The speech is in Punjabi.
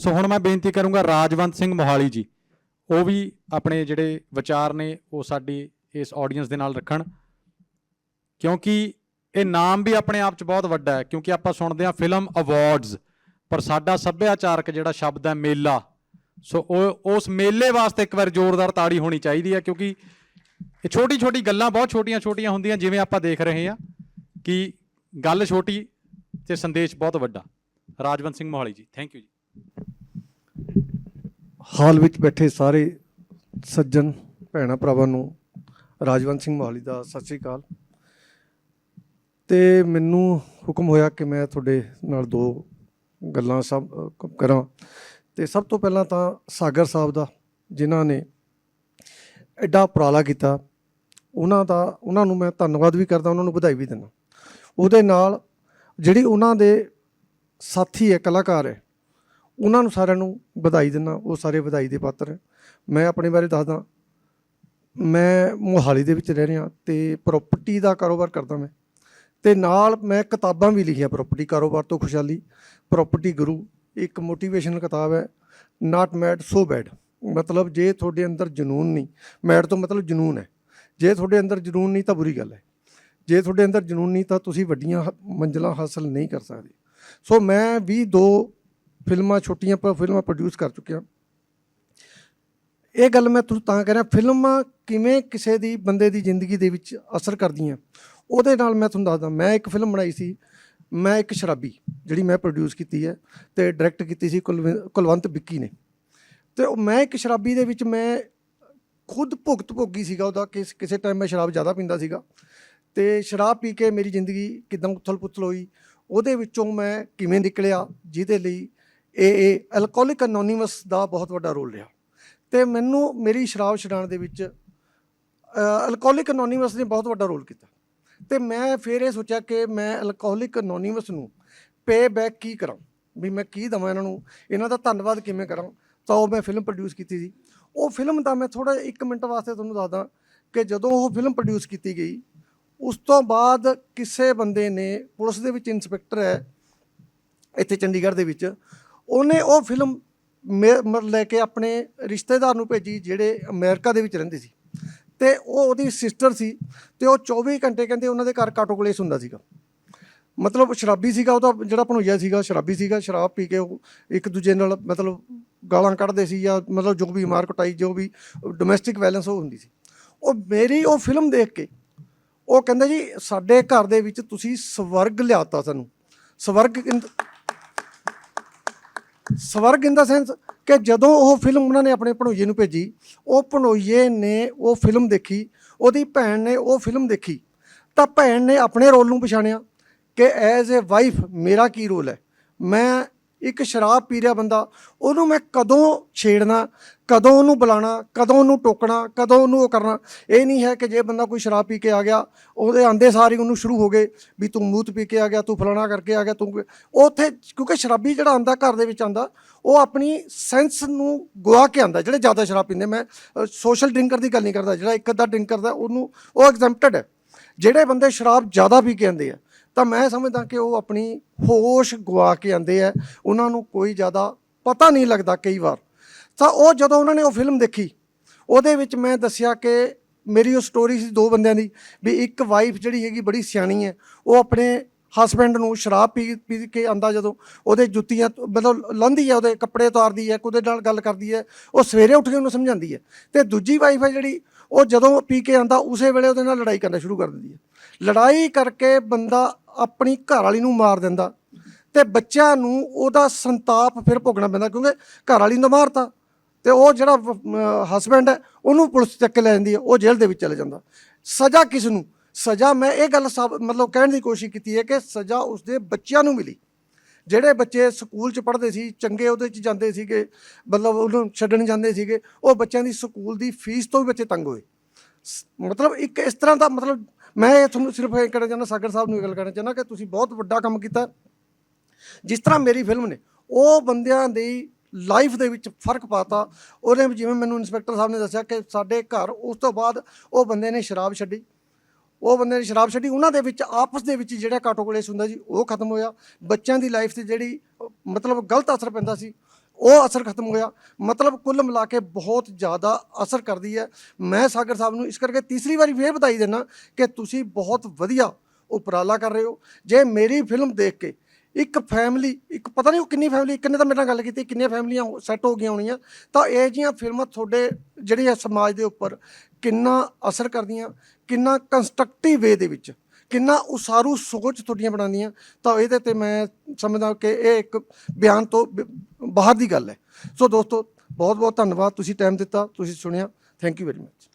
ਸੋ ਹੁਣ ਮੈਂ ਬੇਨਤੀ ਕਰੂੰਗਾ ਰਾਜਵੰਤ ਸਿੰਘ ਮੋਹਾਲੀ ਜੀ, ਉਹ ਵੀ ਆਪਣੇ ਜਿਹੜੇ ਵਿਚਾਰ ਨੇ, ਉਹ ਸਾਡੀ ਇਸ ਆਡੀਅנס ਦੇ ਨਾਲ ਰੱਖਣ। ਕਿਉਂਕਿ ਇਹ ਨਾਮ ਵੀ ਆਪਣੇ ਆਪ 'ਚ ਬਹੁਤ ਵੱਡਾ ਹੈ, ਕਿਉਂਕਿ ਆਪਾਂ ਸੁਣਦੇ ਹਾਂ ਫਿਲਮ ਅਵਾਰਡਸ ਪਰ ਸਾਡਾ ਸੱਭਿਆਚਾਰਕ ਜਿਹੜਾ ਸ਼ਬਦ ਹੈ ਮੇਲਾ। ਸੋ ਉਹ, ਉਸ ਮੇਲੇ ਵਾਸਤੇ ਇੱਕ ਵਾਰ ਜ਼ੋਰਦਾਰ ਤਾੜੀ ਹੋਣੀ ਚਾਹੀਦੀ ਹੈ, ਕਿਉਂਕਿ ਇਹ ਛੋਟੀ ਛੋਟੀ ਗੱਲਾਂ ਬਹੁਤ ਛੋਟੀਆਂ ਛੋਟੀਆਂ ਹੁੰਦੀਆਂ, ਜਿਵੇਂ ਆਪਾਂ ਦੇਖ ਰਹੇ ਹਾਂ ਕਿ ਗੱਲ ਛੋਟੀ ਤੇ ਸੰਦੇਸ਼ ਬਹੁਤ ਵੱਡਾ। ਰਾਜਵੰਤ ਸਿੰਘ ਮੋਹਾਲੀ ਜੀ ਥੈਂਕ ਯੂ ਜੀ। ਹਾਲ ਵਿੱਚ ਬੈਠੇ ਸਾਰੇ ਸੱਜਣ ਭੈਣਾਂ ਭਰਾਵਾਂ ਨੂੰ ਰਾਜਵੰਤ ਸਿੰਘ ਮੋਹਾਲੀ ਦਾ ਸਤਿ ਸ੍ਰੀ ਅਕਾਲ। ਤੇ ਮੈਨੂੰ ਹੁਕਮ ਹੋਇਆ ਕਿ ਮੈਂ ਤੁਹਾਡੇ ਨਾਲ ਦੋ ਗੱਲਾਂ ਸਭ ਕਰਾਂ। ਤੇ ਸਭ ਤੋਂ ਪਹਿਲਾਂ ਤਾਂ ਸਾਗਰ ਸਾਹਿਬ ਦਾ, ਜਿਨ੍ਹਾਂ ਨੇ ਐਡਾ ਉਪਰਾਲਾ ਕੀਤਾ। ਉਹਨਾਂ ਦਾ, ਉਹਨਾਂ ਨੂੰ ਮੈਂ ਧੰਨਵਾਦ ਵੀ ਕਰਦਾ, ਉਹਨਾਂ ਨੂੰ ਵਧਾਈ ਵੀ ਦਿੰਦਾ। ਉਹਦੇ ਨਾਲ ਜਿਹੜੀ ਉਹਨਾਂ ਦੇ ਸਾਥੀ ਹੈ, ਕਲਾਕਾਰ ਹੈ ਉਹਨਾਂ ਨੂੰ ਸਾਰਿਆਂ ਨੂੰ ਵਧਾਈ ਦਿੰਦਾ, ਉਹ ਸਾਰੇ ਵਧਾਈ ਦੇ ਪਾਤਰ ਹੈ। ਮੈਂ ਆਪਣੇ ਬਾਰੇ ਦੱਸਦਾ, ਮੈਂ ਮੋਹਾਲੀ ਦੇ ਵਿੱਚ ਰਹਿ ਰਿਹਾ ਤੇ ਪ੍ਰਾਪਰਟੀ ਦਾ ਕਾਰੋਬਾਰ ਕਰਦਾ ਮੈਂ। ਤੇ ਨਾਲ ਮੈਂ ਕਿਤਾਬਾਂ ਵੀ ਲਿਖੀਆਂ ਪ੍ਰਾਪਰਟੀ ਕਾਰੋਬਾਰ ਤੋਂ ਖੁਸ਼ਹਾਲੀ ਪ੍ਰਾਪਰਟੀ ਗੁਰੂ, ਇੱਕ ਮੋਟੀਵੇਸ਼ਨਲ ਕਿਤਾਬ ਹੈ ਨਾਟ ਮੈਡ ਸੋ ਬੈਡ ਮਤਲਬ ਜੇ ਤੁਹਾਡੇ ਅੰਦਰ ਜਨੂਨ ਨਹੀਂ ਮੈਡ ਤੋਂ ਮਤਲਬ ਜਨੂਨ ਹੈ। ਜੇ ਤੁਹਾਡੇ ਅੰਦਰ ਜਨੂਨ ਨਹੀਂ ਤਾਂ ਬੁਰੀ ਗੱਲ ਹੈ। ਜੇ ਤੁਹਾਡੇ ਅੰਦਰ ਜਨੂਨ ਨਹੀਂ ਤਾਂ ਤੁਸੀਂ ਵੱਡੀਆਂ ਹ- ਮੰਜ਼ਿਲਾਂ ਹਾਸਲ ਨਹੀਂ ਕਰ ਸਕਦੇ। ਸੋ ਮੈਂ ਵੀ ਦੋ ਫਿਲਮਾਂ ਛੋਟੀਆਂ ਪਰ ਫਿਲਮਾਂ ਪ੍ਰੋਡਿਊਸ ਕਰ ਚੁੱਕਿਆ ਇਹ ਗੱਲ ਮੈਂ ਤੁਹਾਨੂੰ ਤਾਂ ਕਹਿ ਰਿਹਾ, ਫਿਲਮਾਂ ਕਿਵੇਂ ਕਿਸੇ ਦੀ, ਬੰਦੇ ਦੀ ਜ਼ਿੰਦਗੀ ਦੇ ਵਿੱਚ ਅਸਰ ਕਰਦੀਆਂ। ਉਹਦੇ ਨਾਲ ਮੈਂ ਤੁਹਾਨੂੰ ਦੱਸਦਾ, ਮੈਂ ਇੱਕ ਫਿਲਮ ਬਣਾਈ ਸੀ, ਮੈਂ ਇੱਕ ਸ਼ਰਾਬੀ, ਜਿਹੜੀ ਮੈਂ ਪ੍ਰੋਡਿਊਸ ਕੀਤੀ ਹੈ ਤੇ ਡਾਇਰੈਕਟ ਕੀਤੀ ਸੀ ਕੁਲਵਿੰ- ਕੁਲਵੰਤ ਵਿੱਕੀ ਨੇ। ਤੇ ਉਹ ਮੈਂ ਇੱਕ ਸ਼ਰਾਬੀ ਦੇ ਵਿੱਚ ਮੈਂ ਖੁਦ ਭੁਗਤ ਭੋਗੀ ਸੀਗਾ ਉਹਦਾ, ਕਿ ਕਿਸੇ ਟਾਈਮ ਮੈਂ ਸ਼ਰਾਬ ਜ਼ਿਆਦਾ ਪੀਂਦਾ ਸੀਗਾ। ਤੇ ਸ਼ਰਾਬ ਪੀ ਕੇ ਮੇਰੀ ਜ਼ਿੰਦਗੀ ਕਿਦਾਂ ਉਥਲ-ਪੁਥਲ ਹੋਈ, ਉਹਦੇ ਵਿੱਚੋਂ ਮੈਂ ਕਿਵੇਂ ਨਿਕਲਿਆ, ਜਿਹਦੇ ਲਈ ਇਹ ਇਹ ਅਲਕੋਹਲਿਕ ਅਨੋਨਿਮਸ ਦਾ ਬਹੁਤ ਵੱਡਾ ਰੋਲ ਰਿਹਾ। ਤੇ ਮੈਨੂੰ ਮੇਰੀ ਸ਼ਰਾਬ ਛਡਾਉਣ ਦੇ ਵਿੱਚ ਅਲਕੋਹਲਿਕ ਅਨੋਨਿਮਸ ਨੇ ਬਹੁਤ ਵੱਡਾ ਰੋਲ ਕੀਤਾ। ਤੇ ਮੈਂ ਫਿਰ ਇਹ ਸੋਚਿਆ ਕਿ ਮੈਂ ਅਲਕੋਹਲਿਕ ਅਨੋਨਿਮਸ ਨੂੰ ਪੇ ਬੈਕ ਕੀ ਕਰਾਂ? ਵੀ ਮੈਂ ਕੀ ਦਵਾਂ ਇਹਨਾਂ ਨੂੰ? ਇਹਨਾਂ ਦਾ ਧੰਨਵਾਦ ਕਿਵੇਂ ਕਰਾਂ? ਤਾਂ ਉਹ ਮੈਂ ਫਿਲਮ ਪ੍ਰੋਡਿਊਸ ਕੀਤੀ ਸੀ। ਉਹ ਫਿਲਮ ਦਾ ਮੈਂ ਥੋੜਾ 1 ਮਿੰਟ ਵਾਸਤੇ ਤੁਹਾਨੂੰ ਦੱਸਦਾ ਕਿ ਜਦੋਂ ਉਹ ਫਿਲਮ ਪ੍ਰੋਡਿਊਸ ਕੀਤੀ ਗਈ, ਉਸ ਤੋਂ ਬਾਅਦ ਕਿਸੇ ਬੰਦੇ ਨੇ, ਪੁਲਿਸ ਦੇ ਵਿੱਚ ਇਨਸਪੈਕਟਰ ਹੈ, ਇੱਥੇ ਚੰਡੀਗੜ੍ਹ ਦੇ ਵਿੱਚ ਉਹਨੇ ਉਹ ਫਿਲਮ ਮੇ- ਮ- ਲੈ ਕੇ ਆਪਣੇ ਰਿਸ਼ਤੇਦਾਰ ਨੂੰ ਭੇਜੀ ਜਿਹੜੇ ਅਮਰੀਕਾ ਦੇ ਵਿੱਚ ਰਹਿੰਦੇ ਸੀ। ਤੇ ਉਹ ਉਹਦੀ ਸਿਸਟਰ ਸੀ ਤੇ ਉਹ 24 ਘੰਟੇ ਕਹਿੰਦੇ ਉਹਨਾਂ ਦੇ ਘਰ ਕਾਟੋ ਕਲੇਸ਼ ਹੁੰਦਾ ਸੀਗਾ। ਮਤਲਬ ਸ਼ਰਾਬੀ ਸੀਗਾ ਉਹਦਾ ਜਿਹੜਾ ਭਣੋਈਆ ਸੀਗਾ, ਸ਼ਰਾਬੀ ਸੀਗਾ, ਸ਼ਰਾਬ ਪੀ ਕੇ ਉਹ ਇੱਕ ਦੂਜੇ ਨਾਲ ਮਤਲਬ ਗਾਲਾਂ ਕੱਢਦੇ ਸੀ ਜਾਂ ਮਤਲਬ ਜੋ ਵੀ ਮਾਰ ਕੁਟਾਈ, ਜੋ ਵੀ ਡੋਮੈਸਟਿਕ ਵਾਇਲੈਂਸ ਉਹ ਹੁੰਦੀ ਸੀ। ਉਹ ਮੇਰੀ ਉਹ ਫਿਲਮ ਦੇਖ ਕੇ ਉਹ ਕਹਿੰਦੇ ਜੀ, ਸਾਡੇ ਘਰ ਦੇ ਵਿੱਚ ਤੁਸੀਂ ਸਵਰਗ ਲਿਆਤਾ ਸਾਨੂੰ। ਸਵਰਗ ਸਵਰਗ ਇਨ ਦਾ ਸੈਂਸ ਕਿ ਜਦੋਂ ਉਹ ਫਿਲਮ ਉਹਨਾਂ ਨੇ ਆਪਣੇ ਭਣੋਈਏ ਨੂੰ ਭੇਜੀ, ਉਹ ਭਣੋਈਏ ਨੇ ਉਹ ਫਿਲਮ ਦੇਖੀ, ਉਹਦੀ ਭੈਣ ਨੇ ਉਹ ਫਿਲਮ ਦੇਖੀ, ਤਾਂ ਭੈਣ ਨੇ ਆਪਣੇ ਰੋਲ ਨੂੰ ਪਛਾਣਿਆ ਕਿ ਐਜ਼ ਅ ਵਾਈਫ ਮੇਰਾ ਕੀ ਰੋਲ ਹੈ? ਮੈਂ ਇੱਕ ਸ਼ਰਾਬ ਪੀ ਰਿਹਾ ਬੰਦਾ, ਉਹਨੂੰ ਮੈਂ ਕਦੋਂ ਛੇੜਨਾ, ਕਦੋਂ ਉਹਨੂੰ ਬੁਲਾਣਾ ਕਦੋਂ ਉਹਨੂੰ ਟੋਕਣਾ, ਕਦੋਂ ਉਹਨੂੰ ਉਹ ਕਰਨਾ? ਇਹ ਨਹੀਂ ਹੈ ਕਿ ਜੇ ਬੰਦਾ ਕੋਈ ਸ਼ਰਾਬ ਪੀ ਕੇ ਆ ਗਿਆ, ਉਹਦੇ ਆਂਦੇ ਸਾਰ ਹੀ ਉਹਨੂੰ ਸ਼ੁਰੂ ਹੋ ਗਏ ਵੀ ਤੂੰ ਮੂਤ ਪੀ ਕੇ ਆ ਗਿਆ, ਤੂੰ ਫਲਾਣਾ ਕਰਕੇ ਆ ਗਿਆ, ਤੂੰ ਉਹ ਉੱਥੇ ਕਿਉਂਕਿ ਸ਼ਰਾਬੀ ਜਿਹੜਾ ਆਂਦਾ ਘਰ ਦੇ ਵਿੱਚ ਆਂਦਾ, ਉਹ ਆਪਣੀ ਸੈਂਸ ਨੂੰ ਗਵਾ ਕੇ ਆਂਦਾ, ਜਿਹੜੇ ਜ਼ਿਆਦਾ ਸ਼ਰਾਬ ਪੀਂਦੇ, ਮੈਂ ਸੋਸ਼ਲ ਡਰਿੰਕਰ ਦੀ ਗੱਲ ਨਹੀਂ ਕਰਦਾ, ਜਿਹੜਾ ਇੱਕ ਅੱਧਾ ਡਰਿੰਕ ਕਰਦਾ ਉਹਨੂੰ, ਉਹ ਐਗਜ਼ੈਂਪਟਡ ਹੈ। ਜਿਹੜੇ ਬੰਦੇ ਸ਼ਰਾਬ ਜ਼ਿਆਦਾ ਪੀ ਕੇ ਆਂਦੇ ਆ ਤਾਂ ਮੈਂ ਸਮਝਦਾ ਕਿ ਉਹ ਆਪਣੀ ਹੋਸ਼ ਗਵਾ ਕੇ ਆਂਦੇ ਆ। ਉਹਨਾਂ ਨੂੰ ਕੋਈ ਜ਼ਿਆਦਾ ਪਤਾ ਨਹੀਂ ਲੱਗਦਾ ਕਈ ਵਾਰ। ਤਾਂ ਉਹ ਜਦੋਂ ਉਹਨਾਂ ਨੇ ਉਹ ਫਿਲਮ ਦੇਖੀ, ਉਹਦੇ ਵਿੱਚ ਮੈਂ ਦੱਸਿਆ ਕਿ ਮੇਰੀ ਉਹ ਸਟੋਰੀ ਸੀ ਦੋ ਬੰਦਿਆਂ ਦੀ ਵੀ ਇੱਕ ਵਾਈਫ ਜਿਹੜੀ ਹੈਗੀ ਬੜੀ ਸਿਆਣੀ ਹੈ, ਉਹ ਆਪਣੇ ਹਸਬੈਂਡ ਨੂੰ ਸ਼ਰਾਬ ਪੀ ਪੀ ਕੇ ਆਂਦਾ ਜਦੋਂ ਉਹਦੇ ਜੁੱਤੀਆਂ ਮਤਲਬ ਲਾਂਦੀ ਹੈ, ਉਹਦੇ ਕੱਪੜੇ ਉਤਾਰਦੀ ਹੈ ਉਹਦੇ ਨਾਲ ਗੱਲ ਕਰਦੀ ਹੈ, ਉਹ ਸਵੇਰੇ ਉੱਠ ਕੇ ਉਹਨੂੰ ਸਮਝਾਉਂਦੀ ਹੈ। ਤੇ ਦੂਜੀ ਵਾਈਫ ਹੈ ਜਿਹੜੀ, ਉਹ ਜਦੋਂ ਪੀ ਕੇ ਆਂਦਾ ਉਸੇ ਵੇਲੇ ਉਹਦੇ ਨਾਲ ਲੜਾਈ ਕਰਨਾ ਸ਼ੁਰੂ ਕਰ ਦਿੰਦੀ ਹੈ। ਲੜਾਈ ਕਰਕੇ ਬੰਦਾ ਆਪਣੀ ਘਰ ਵਾਲੀ ਨੂੰ ਮਾਰ ਦਿੰਦਾ। ਤੇ ਬੱਚਿਆਂ ਨੂੰ ਉਹਦਾ ਸੰਤਾਪ ਫਿਰ ਭੋਗਣਾ ਪੈਂਦਾ ਕਿਉਂਕਿ ਘਰ ਵਾਲੀ ਨੂੰ ਤਾਂ ਮਾਰਤਾ। ਤੇ ਉਹ ਜਿਹੜਾ ਹਸਬੈਂਡ ਹੈ, ਉਹਨੂੰ ਪੁਲਿਸ ਚੱਕ ਕੇ ਲੈ ਜਾਂਦੀ ਹੈ, ਉਹ ਜੇਲ੍ਹ ਦੇ ਵਿੱਚ ਚਲੇ ਜਾਂਦਾ। ਸਜ਼ਾ ਕਿਸ ਨੂੰ? ਸਜ਼ਾ ਮੈਂ ਇਹ ਗੱਲ ਸਭ, ਮਤਲਬ ਕਹਿਣ ਦੀ ਕੋਸ਼ਿਸ਼ ਕੀਤੀ ਹੈ ਕਿ ਸਜ਼ਾ ਉਸਦੇ ਬੱਚਿਆਂ ਨੂੰ ਮਿਲੀ। ਜਿਹੜੇ ਬੱਚੇ ਸਕੂਲ 'ਚ ਪੜ੍ਹਦੇ ਸੀ, ਚੰਗੇ ਉਹਦੇ 'ਚ ਜਾਂਦੇ ਸੀਗੇ, ਮਤਲਬ ਉਹਨੂੰ ਛੱਡਣ ਜਾਂਦੇ ਸੀਗੇ, ਉਹ ਬੱਚਿਆਂ ਦੀ ਸਕੂਲ ਦੀ ਫੀਸ ਤੋਂ ਵੀ ਬੱਚੇ ਤੰਗ ਹੋਏ। ਸ- ਮਤਲਬ ਇੱਕ ਇਸ ਤਰ੍ਹਾਂ ਦਾ ਮਤਲਬ ਮੈਂ ਇਹ ਤੁਹਾਨੂੰ ਸਿਰਫ ਇਹ ਕਹਿਣਾ ਚਾਹੁੰਦਾ, ਸਾਗਰ ਸਾਹਿਬ ਨੂੰ ਇਹ ਗੱਲ ਕਹਿਣਾ ਚਾਹੁੰਦਾ ਕਿ ਤੁਸੀਂ ਬਹੁਤ ਵੱਡਾ ਕੰਮ ਕੀਤਾ। ਜਿਸ ਤਰ੍ਹਾਂ ਮੇਰੀ ਫਿਲਮ ਨੇ, ਉਹ ਬੰਦਿਆਂ ਦੀ ਲਾਈਫ ਦੇ ਵਿੱਚ ਫ਼ਰਕ ਪਾਤਾ। ਉਹਨੇ ਜਿਵੇਂ ਮੈਨੂੰ ਇਨਸਪੈਕਟਰ ਸਾਹਿਬ ਨੇ ਦੱਸਿਆ ਕਿ ਸਾਡੇ ਘਰ ਉਸ ਤੋਂ ਬਾਅਦ ਉਹ ਬੰਦੇ ਨੇ ਸ਼ਰਾਬ ਛੱਡੀ। ਉਹ ਬੰਦੇ ਨੇ ਸ਼ਰਾਬ ਛੱਡੀ, ਉਹਨਾਂ ਦੇ ਵਿੱਚ, ਆਪਸ ਦੇ ਵਿੱਚ ਜਿਹੜਾ ਕਾਟੋ ਕਲੇਸ਼ ਹੁੰਦਾ ਜੀ, ਉਹ ਖਤਮ ਹੋਇਆ। ਬੱਚਿਆਂ ਦੀ ਲਾਈਫ ਤੇ ਜਿਹੜੀ, ਮਤਲਬ ਗਲਤ ਅਸਰ ਪੈਂਦਾ ਸੀ ਉਹ ਅਸਰ ਖਤਮ ਹੋਇਆ। ਮਤਲਬ ਕੁੱਲ ਮਿਲਾ ਕੇ ਬਹੁਤ ਜ਼ਿਆਦਾ ਅਸਰ ਕਰਦੀ ਹੈ। ਮੈਂ ਸਾਗਰ ਸਾਹਿਬ ਨੂੰ ਇਸ ਕਰਕੇ ਤੀਸਰੀ ਵਾਰੀ ਫੇਰ ਵਧਾਈ ਦੇਣਾ ਕਿ ਤੁਸੀਂ ਬਹੁਤ ਵਧੀਆ ਉਪਰਾਲਾ ਕਰ ਰਹੇ ਹੋ। ਜੇ ਮੇਰੀ ਫਿਲਮ ਦੇਖ ਕੇ ਇੱਕ ਫੈਮਿਲੀ ਇੱਕ ਪਤਾ ਨਹੀਂ ਉਹ ਕਿੰਨੀ ਫੈਮਿਲੀ ਕਿੰਨੇ ਤਾਂ ਮੇਰੇ ਨਾਲ ਗੱਲ ਕੀਤੀ, ਕਿੰਨੀਆਂ ਫੈਮਲੀਆਂ ਸੈੱਟ ਹੋ ਗਈਆਂ ਹੋਣੀਆਂ, ਤਾਂ ਇਹ ਜੀਆਂ ਫਿਲਮਾਂ ਤੁਹਾਡੇ ਜਿਹੜੀਆਂ ਸਮਾਜ ਦੇ ਉੱਪਰ ਕਿੰਨਾ ਅਸਰ ਕਰਦੀਆਂ, ਕਿੰਨਾ ਕੰਸਟਰਕਟਿਵ ਵੇ ਦੇ ਵਿੱਚ ਕਿੰਨਾ ਉਸਾਰੂ ਸੋਚ ਤੁਹਾਡੀਆਂ ਬਣਾਉਂਦੀਆਂ, ਤਾਂ ਇਹਦੇ ਤੇ ਮੈਂ ਸਮਝਦਾ ਕਿ ਇਹ ਇੱਕ ਬਿਆਨ ਤੋਂ ਬ- ਬਾਹਰ ਦੀ ਗੱਲ ਹੈ। ਸੋ ਦੋਸਤੋ ਬਹੁਤ ਬਹੁਤ ਧੰਨਵਾਦ, ਤੁਸੀਂ ਟਾਈਮ ਦਿੱਤਾ, ਤੁਸੀਂ ਸੁਣਿਆ। Thank you very much